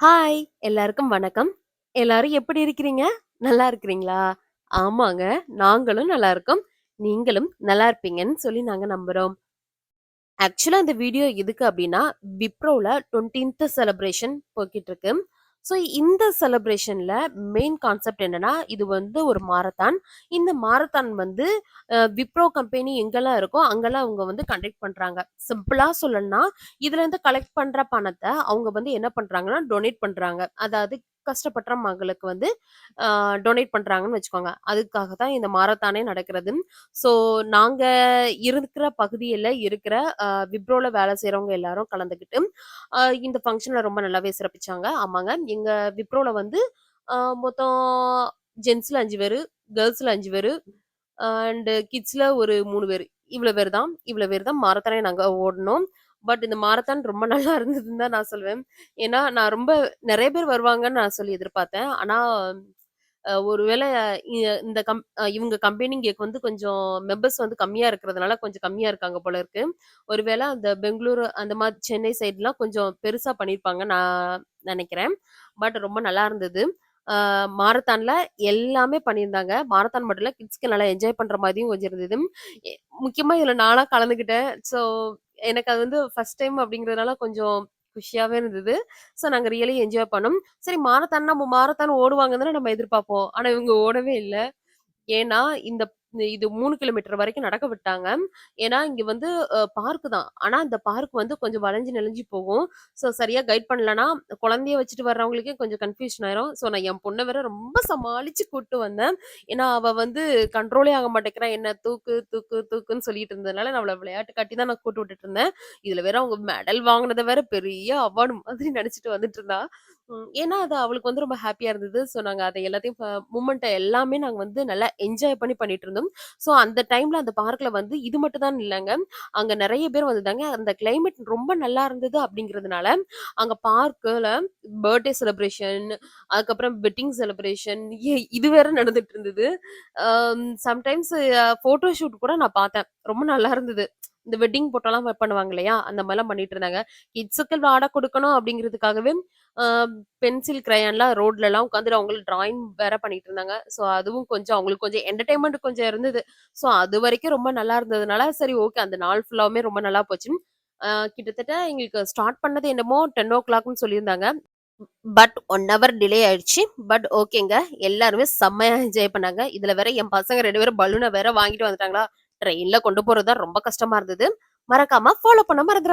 Hi! எல்லாருக்கும் வணக்கம். எல்லாரும் எப்படி இருக்கிறீங்க? நல்லா இருக்கிறீங்களா? ஆமாங்க. நாங்களும் நல்லா இருக்கோம். நீங்களும் நல்லா இருப்பீங்கன்னு சொல்லி நாங்க நம்புறோம். ஆக்சுவலா இந்த வீடியோ எதுக்கு அப்படின்னா விப்ரோவில் 20த் செலிப்ரேஷன் போய்க்கிட்டுருக்கு. ஸோ இந்த செலிப்ரேஷன்ல மெயின் கான்செப்ட் என்னன்னா, இது வந்து ஒரு மாரத்தான். இந்த மாரத்தான் வந்து விப்ரோ கம்பெனி எங்கெல்லாம் இருக்கோ, அங்கெல்லாம் அவங்க வந்து கண்டக்ட் பண்றாங்க. சிம்பிளா சொல்லணும்னா, இதுலேருந்து கலெக்ட் பண்ற பணத்தை அவங்க வந்து என்ன பண்றாங்கன்னா, டொனேட் பண்றாங்க. அதாவது கஷ்டப்பட்ற மகளுக்கு வந்து டொனேட் பண்றாங்கன்னு வச்சுக்கோங்க. அதுக்காக தான் இந்த மாரத்தானே நடக்கிறது. ஸோ நாங்க இருக்கிற பகுதியில் இருக்கிற விப்ரோவில் விப்ரோல வேலை செய்கிறவங்க எல்லாரும் கலந்துக்கிட்டு, இந்த ஃபங்க்ஷனில் ரொம்ப நல்லாவே சிறப்பிச்சாங்க. ஆமாங்க. எங்க விப்ரோவில் வந்து மொத்தம் ஜென்ட்ஸ்ல 5 பேரு, கேர்ல்ஸ்ல 5 பேரு, அண்ட் கிட்ஸ்ல ஒரு மூணு பேர் இவ்வளோ பேர் தான். இவ்வளோ பேர் தான் மாரத்தானே நாங்கள் ஓடணும் பட் இந்த மாரத்தான் ரொம்ப நல்லா இருந்ததுன்னு தான் நான் சொல்வேன். ஏன்னா, நான் ரொம்ப நிறைய பேர் வருவாங்கன்னு நான் சொல்லி எதிர்பார்த்தேன். ஆனா, ஒருவேளை ஒரு இந்த கம் இவங்க கம்பெனி இங்க வந்து கொஞ்சம் மெம்பர்ஸ் வந்து கம்மியா இருக்கிறதுனால, கொஞ்சம் கம்மியா இருக்காங்க போல இருக்கு. ஒருவேளை அந்த பெங்களூரு அந்த மாதிரி சென்னை சைட்லாம் கொஞ்சம் பெருசா பண்ணியிருப்பாங்க நான் நினைக்கிறேன் பட் ரொம்ப நல்லா இருந்தது. மாரத்தானில் மாரத்தான்ல எல்லாமே பண்ணியிருந்தாங்க. மாரத்தான் மட்டும் இல்ல, கிட்ஸ்க்கு நல்லா என்ஜாய் பண்ற மாதிரியும் கொஞ்சம் இருந்தது. எ முக்கியமா இதுல நானா கலந்துக்கிட்டேன். ஸோ எனக்கு அது வந்து ஃபர்ஸ்ட் டைம் அப்படிங்கிறதுனால கொஞ்சம் குஷியாவே இருந்தது. ஸோ நாங்க ரியலி என்ஜாய் பண்ணோம். சரி மாரத்தான் நம்ம மாரத்தான் ஓடுவாங்கன்னு தானே நம்ம எதிர்பார்ப்போம். ஆனா இவங்க ஓடவே இல்ல. ஏன்னா, இந்த இது மூணு கிலோமீட்டர் வரைக்கும் நடக்க விட்டாங்க. ஏன்னா, இங்க வந்து பார்க் தான். ஆனா, அந்த பார்க் வந்து கொஞ்சம் வளைஞ்சு நெளிஞ்சு போகும். ஸோ சரியா கைட் பண்ணலன்னா, குழந்தைய வச்சுட்டு வர்றவங்களுக்கே கொஞ்சம் கன்ஃப்யூஷன் ஆயிரும். ஸோ நான் என் பொண்ணை வேற ரொம்ப சமாளிச்சு கூட்டு வந்தேன். ஏன்னா, அவ வந்து கண்ட்ரோலே ஆக மாட்டேங்கிறா. என்ன தூக்கு, தூக்கு, தூக்குன்னு சொல்லிட்டு இருந்ததுனால, நான் அவளை விளையாட்டு காட்டி தான் நான் கூட்டு விட்டுட்டு இருந்தேன். இதுல வேற அவங்க மெடல் வாங்கினதை வேற பெரிய அவார்டு மாதிரி நினைச்சிட்டு வந்துட்டு இருந்தா. ஏன்னா, அது அவளுக்கு வந்து ரொம்ப ஹாப்பியா இருந்தது. ஸோ நாங்கள் அதை எல்லாத்தையும் மூமெண்ட்டை எல்லாமே நாங்கள் வந்து நல்லா என்ஜாய் பண்ணி பண்ணிட்டு இருந்தோம். ஸோ அந்த டைம்ல அந்த பார்க்ல வந்து இது மட்டும் தான் இல்லைங்க அங்க நிறைய பேர் வந்திருந்தாங்க. அந்த கிளைமேட் ரொம்ப நல்லா இருந்தது அப்படிங்கிறதுனால, அங்க பார்க்கில் பர்த்டே செலிப்ரேஷன், அதுக்கப்புறம் வெட்டிங் செலிப்ரேஷன் இது வேற நடந்துட்டு இருந்தது. சம்டைம்ஸ் ஃபோட்டோ ஷூட் கூட நான் பார்த்தேன். ரொம்ப நல்லா இருந்தது. இந்த வெட்டிங் போட்டோலாம் பண்ணுவாங்க இல்லையா? அந்த மாதிரிலாம் பண்ணிட்டு இருந்தாங்க. கிட்ஸுக்கு விளையாட கொடுக்கணும் அப்படிங்கிறதுக்காகவே, பென்சில், கிரையான்லாம் ரோட்லலாம் உட்காந்துட்டு அவங்களுக்கு டிராயிங் வேற பண்ணிட்டு இருந்தாங்க. ஸோ அதுவும் கொஞ்சம் அவங்களுக்கு கொஞ்சம் என்டர்டைன்மெண்ட் கொஞ்சம் இருந்தது. ஸோ அது வரைக்கும் ரொம்ப நல்லா இருந்ததுனால, சரி ஓகே அந்த நாள் ஃபுல்லாவுமே ரொம்ப நல்லா போச்சு. கிட்டத்தட்ட எங்களுக்கு ஸ்டார்ட் பண்ணது என்னமோ 10:00ன்னு சொல்லியிருந்தாங்க. பட் ஒன் ஹவர் டிலே ஆயிடுச்சு. பட் ஓகேங்க. எல்லாருமே செம்மையா என்ஜாய் பண்ணாங்க. இதுல வேற என் பசங்க ரெண்டு பேரும் பலூன வேற வாங்கிட்டு வந்துட்டாங்களா, ட்ரெயின்ல கொண்டு போறது தான் ரொம்ப கஷ்டமா இருந்தது. மறக்காம ஃபாலோ பண்ண மறந்துறா